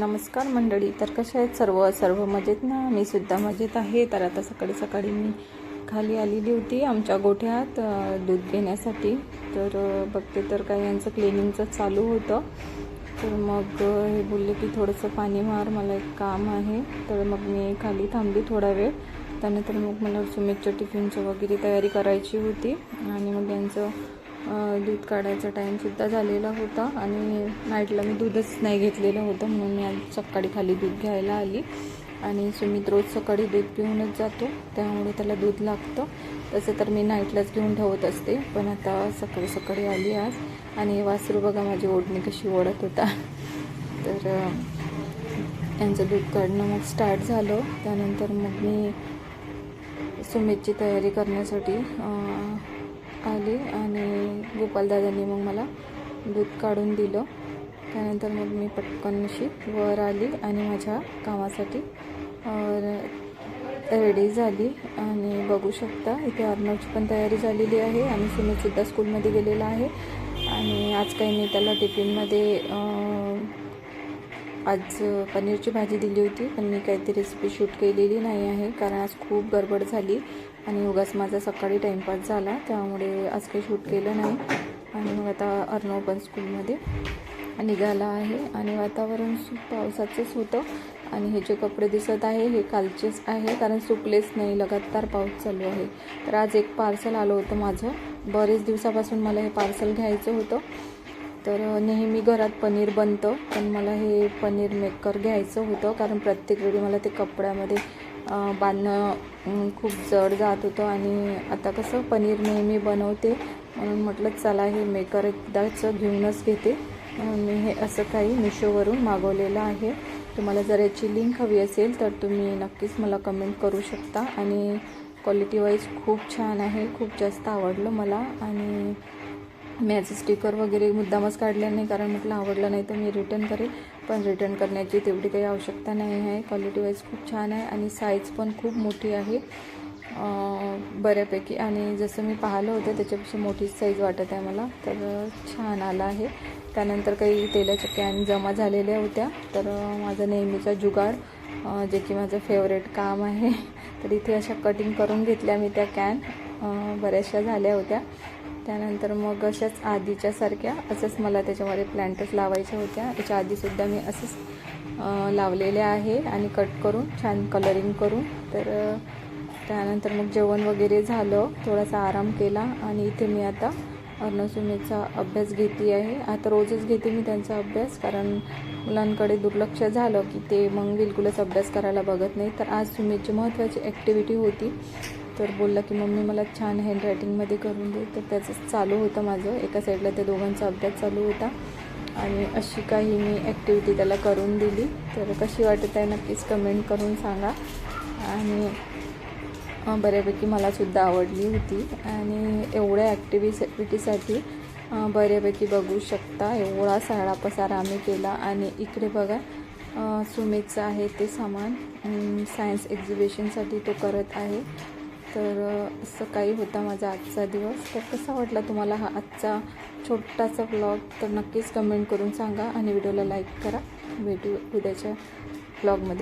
नमस्कार मंडळी तर कशा आहेत सर्व? सर्व मजेत ना? मी सुद्धा मजेत आहे. तर आता सकाळी सकाळी मी खाली आलेली होती आमच्या गोठ्यात दूध घेण्यासाठी. तर बघते तर काही यांचं क्लिनिंगचं चालू होतं. तर मग हे बोलले की थोडंसं पाणी मार मला एक काम आहे. तर मग मी खाली थांबली थोडा वेळ. त्यानंतर मग मला सुमितच्या टिफिनचं वगैरे तयारी करायची होती. आणि मग यांचं दूध काढायचा टाईमसुद्धा झालेला होता आणि नाईटला मी दूधच नाही घेतलेलं होतं म्हणून मी आज सकाळी खाली दूध घ्यायला आली. आणि सुमित रोज सकाळी दूध पिऊनच जातो त्यामुळे त्याला दूध लागतं. तसं तर मी नाईटलाच घेऊन ठेवत असते पण आता सकाळी सकाळी आली आज. आणि वासरू बघा माझी ओढणी कशी ओढत होता. तर त्यांचं यांचं दूध काढणं मग स्टार्ट झालं. त्यानंतर मग मी सुमितची तयारी करण्यासाठी आली आणि गोपालदादांनी मग मला दूध काढून दिलं. त्यानंतर मग मी पटकनशी वर आली आणि माझ्या कामासाठी रेडी झाली. आणि बघू शकता इथे अर्णवची पण तयारी झालेली आहे आणि सुनीलसुद्धा स्कूलमध्ये गेलेला आहे. आणि आज काही मी त्याला टिफिनमध्ये आज पनीरची भाजी दिली होती पण मी काही ती रेसिपी शूट केलेली नाही आहे कारण आज खूप गडबड झाली आणि उगाच माझा सकाळी टाईमपास झाला त्यामुळे आज काही शूट केलं नाही. आणि मग आता अर्णव पण स्कूलमध्ये निघाला आहे आणि वातावरण पावसाचंच होतं आणि हे जे कपडे दिसत आहे हे कालचेच आहे कारण सुकलेच नाही लगातार पाऊस चालू आहे. तर आज एक पार्सल आलं होतं माझं. बरेच दिवसापासून मला हे पार्सल घ्यायचं होतं. तर नेहमी घरात पनीर बनतं पण मला हे पनीर मेकर घ्यायचं होतं कारण प्रत्येक वेळी मला ते कपड्यामध्ये बांधणं खूप जड जात होतं आणि आता कसं पनीर नेहमी बनवते म्हणून म्हटलं चला हे मेकर एकदाच घेऊनच घेते. मी हे असं काही मिशोवरून मागवलेलं आहे. तुम्हाला जर याची लिंक हवी असेल तर तुम्ही नक्कीच मला कमेंट करू शकता. आणि क्वालिटी वाईज खूप छान आहे खूप जास्त आवडलं मला. आणि मी याचं स्टिकर वगैरे मुद्दामच काढले नाही कारण म्हटलं आवडलं नाही तर मी रिटर्न करेल. पण रिटर्न करण्याची तेवढी काही आवश्यकता नाही आहे. क्वालिटी वाईज खूप छान आहे आणि साईज पण खूप मोठी आहे. बऱ्यापैकी. आणि जसं मी पाहिलं होतं त्याच्यापेक्षा मोठीच साईज वाटत आहे मला. तर छान आला आहे. त्यानंतर काही तेलाच्या कॅन जमा झालेल्या होत्या. तर माझा नेहमीचा जुगाड जे की माझं फेवरेट काम आहे. तर इथे अशा कटिंग करून घेतल्या मी त्या कॅन बऱ्याचशा झाल्या होत्या. त्यानंतर मग अशाच आधीच्या सारख्या असंच मला त्याच्यामध्ये प्लॅन्टच लावायच्या होत्या. याच्या आधीसुद्धा मी असंच लावलेले आहे आणि कट करून छान कलरिंग करून. तर त्यानंतर मग जेवण वगैरे झालं थोडासा आराम केला आणि इथे मी आता अर्णसुमीचा अभ्यास घेते आहे. आता रोजच घेते मी त्यांचा अभ्यास कारण मुलांकडे दुर्लक्ष झालं की ते मग बिलकुलच अभ्यास करायला बघत नाही. तर आज सुमीची महत्त्वाची ॲक्टिव्हिटी होती. तर बोलला की मम्मी मला छान हँडरायटिंगमध्ये करून दे. तर त्याचं चालू होतं माझं. एका साईडला त्या दोघांचा अभ्यास चालू होता. आणि अशी काही मी ॲक्टिव्हिटी त्याला करून दिली. तर कशी वाटत आहे नक्कीच कमेंट करून सांगा. आणि बऱ्यापैकी मलासुद्धा आवडली होती. आणि एवढ्या ॲक्टिव्हिटीसाठी बऱ्यापैकी बघू शकता. एवढा साडा पसारा आम्ही केला. आणि इकडे बघा सुमितचं आहे ते सामान. सायन्स एक्झिबिशनसाठी तो करत आहे. तर असं काही होता माझा आजचा दिवस. तर कसा वाटला तुम्हाला हा आजचा छोटासा ब्लॉग तर नक्कीच कमेंट करून सांगा आणि व्हिडिओला लाईक करा. भेटू उद्याच्या ब्लॉगमध्ये